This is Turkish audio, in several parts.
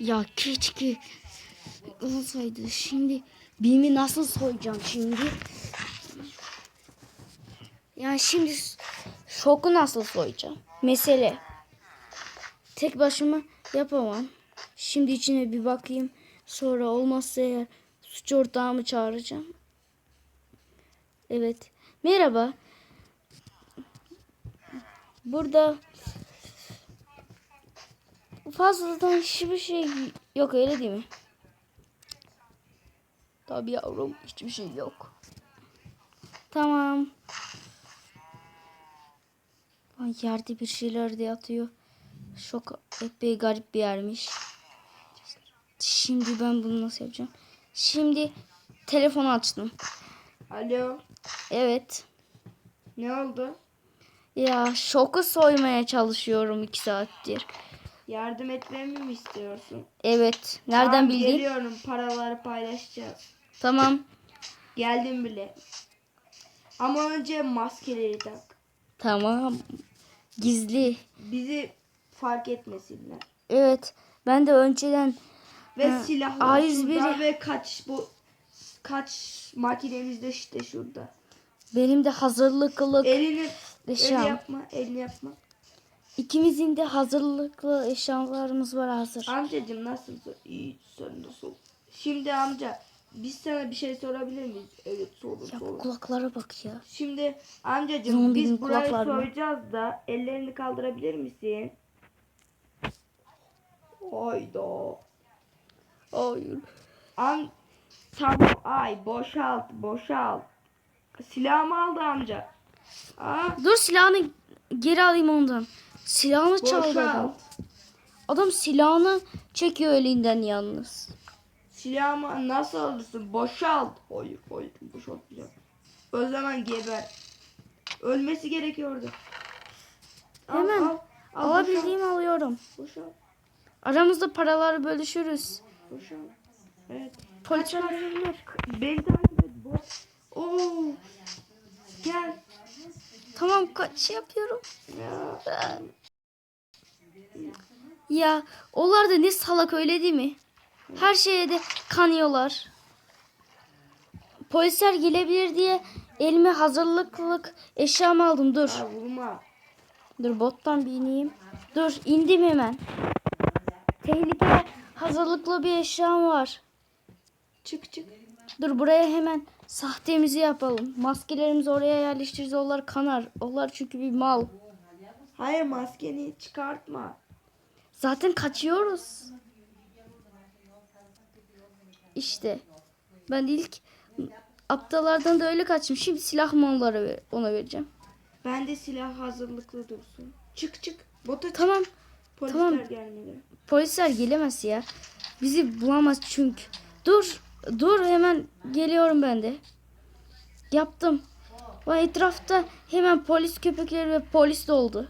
Ya keşke olsaydı. Şimdi Bim'i nasıl soyacağım şimdi? Yani şimdi şoku nasıl soyacağım? Mesele. Tek başıma yapamam. Şimdi içine bir bakayım. Sonra olmazsa eğer suç ortağımı çağıracağım. Evet. Merhaba. Burada fazladan hiçbir şey yok öyle değil mi? Tabii yavrum hiçbir şey yok. Tamam. Ay, yerde bir şeyler de yatıyor. Çok epey garip bir yermiş. Şimdi ben bunu nasıl yapacağım? Şimdi telefonu açtım. Alo. Evet. Ne oldu? Ya şoku soymaya çalışıyorum iki saattir. Yardım etmemi mi istiyorsun? Evet. Nereden Tamam, bildin? Geliyorum. Paraları paylaşacağız. Tamam. Geldim bile. Ama önce maskeleri tak. Tamam. Gizli. Bizi fark etmesinler. Evet. Ben de önceden Ve Ha, silahlar A101 şurada ve kaç bu kaç makinemiz de işte şurada. benim de hazırlıklı Elini elini yapma, elini yapma. İkimizin de hazırlıklı eşyalarımız var hazır. Amcacım nasılsın? İyi, sen nasıl? Şimdi amca biz sana bir şey sorabilir miyiz? Evet sorun Ya sorun. kulaklara bak ya. Şimdi amcacım Zombinin biz burayı mı? soyacağız da ellerini kaldırabilir misin? Hayda. Hayır. Am tamam ay boşalt boşalt. Silahımı aldı amca. Aa, Dur silahını geri alayım ondan. Silahını çaldı adam. boşalt. Adam silahını çekiyor elinden yalnız. Silahımı nasıl alırsın? Boşalt. Hayır hayır boşaltmayacağım. O zaman geber. Ölmesi gerekiyordu. Al, Hemen al, al, Alabildiğimi alıyorum. Boşalt. Aramızda paraları bölüşürüz. Boşalt. Evet. Polisler Beni takip et. Oo. Gel. Tamam kaç yapıyorum. Ya. Ya onlar da ne salak öyle değil mi? Her şeye de kanıyorlar. Polisler gelebilir diye elime hazırlıklık eşyamı aldım. Dur. Ya vurma. Dur bottan bir ineyim. Dur indim hemen. Tehlikeye hazırlıklı bir eşyam var. Çık çık. Dur buraya hemen sahtemizi yapalım. Maskelerimizi oraya yerleştiririz. Onlar kanar. Onlar çünkü bir mal. Hayır maskeni çıkartma. Zaten kaçıyoruz. İşte. Ben ilk aptallardan da öyle kaçtım. Şimdi silah malları ver- ona vereceğim. Ben de silah hazırlıklı dursun. Çık çık. Bota çık. Tamam. Polisler tamam. gelmedi. Polisler gelemez ya. Bizi bulamaz çünkü. Dur. Dur hemen geliyorum ben de. Yaptım. Vay etrafta hemen polis köpekleri ve polis doldu.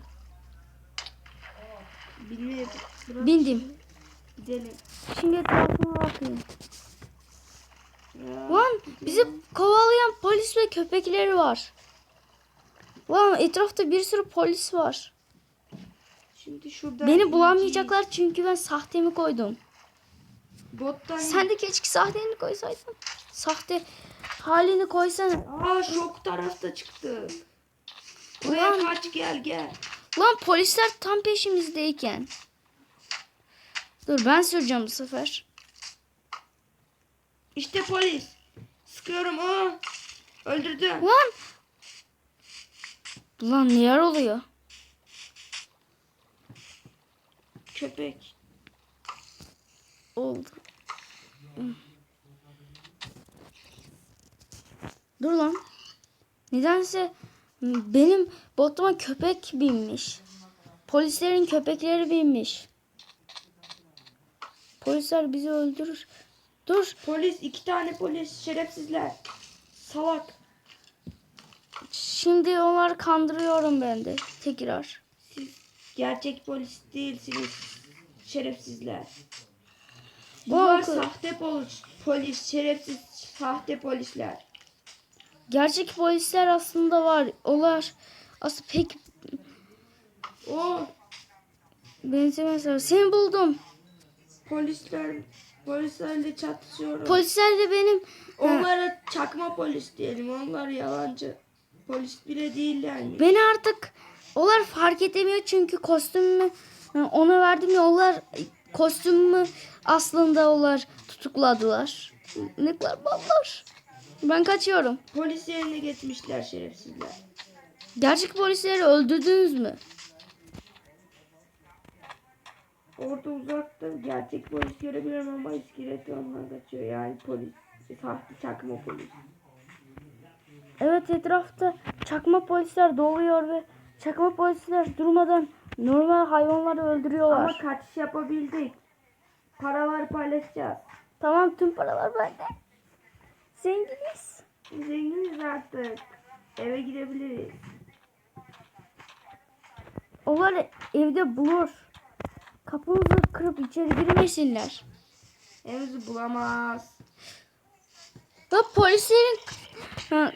Bilmiyorum. Bindim. Gidelim. Şimdi etrafıma bakayım. Lan bizi kovalayan polis ve köpekleri var. Lan etrafta bir sürü polis var. Şimdi şurada Beni bulamayacaklar çünkü ben sahtemi koydum. Bottan Sen de keşke sahteni koysaydın. Sahte halini koysana. Aa şok tarafta çıktı. Buraya Ulan. kaç gel gel. Lan polisler tam peşimizdeyken. Dur ben süreceğim bu sefer. İşte polis. Sıkıyorum aa. Öldürdüm. Lan. Lan neler oluyor? Köpek. Oldu. Dur lan. Nedense benim botuma köpek binmiş. Polislerin köpekleri binmiş. Polisler bizi öldürür. Dur. Polis iki tane polis şerefsizler. Salak. Şimdi onları kandırıyorum ben de. Tekrar. Siz gerçek polis değilsiniz. Şerefsizler. Bu Bunlar akıl- sahte polis, polis, şerefsiz sahte polisler. Gerçek polisler aslında var. Onlar aslında pek O benzemezler. Seni buldum. Polisler polislerle çatışıyorum. Polisler de benim Onlara çakma polis diyelim. Onlar yalancı. Polis bile değiller mi? beni artık onlar fark edemiyor çünkü kostümümü ona verdim ya onlar kostümümü aslında onlar tutukladılar. Ne kadar ballar. Ben kaçıyorum. Polis yerine geçmişler şerefsizler. Gerçek polisleri öldürdünüz mü? Orada uzakta gerçek polis görebilirim ama iskeleti onlar kaçıyor. Yani polis. Sahte çakma polis. Evet etrafta çakma polisler doluyor ve çakma polisler durmadan normal hayvanları öldürüyorlar. Ama kaçış yapabildik. Paralar paylaşacağız. Tamam tüm paralar bende. Zenginiz. Zenginiz artık. Eve gidebiliriz. Onlar evde bulur. Kapınızı kırıp içeri girmesinler. Evimizi bulamaz. Ve polislerin ha,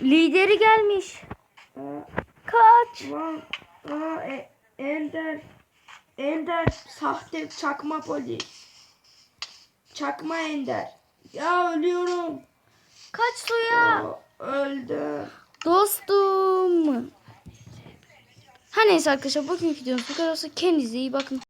lideri gelmiş. Kaç. Ulan, aa, e, Ender, Ender sahte çakma polis. Çakma Ender. Ya ölüyorum. Kaç suya. Aa, öldüm. Dostum. Ha neyse arkadaşlar bugünkü videomuz bu kadar olsa kendinize iyi bakın.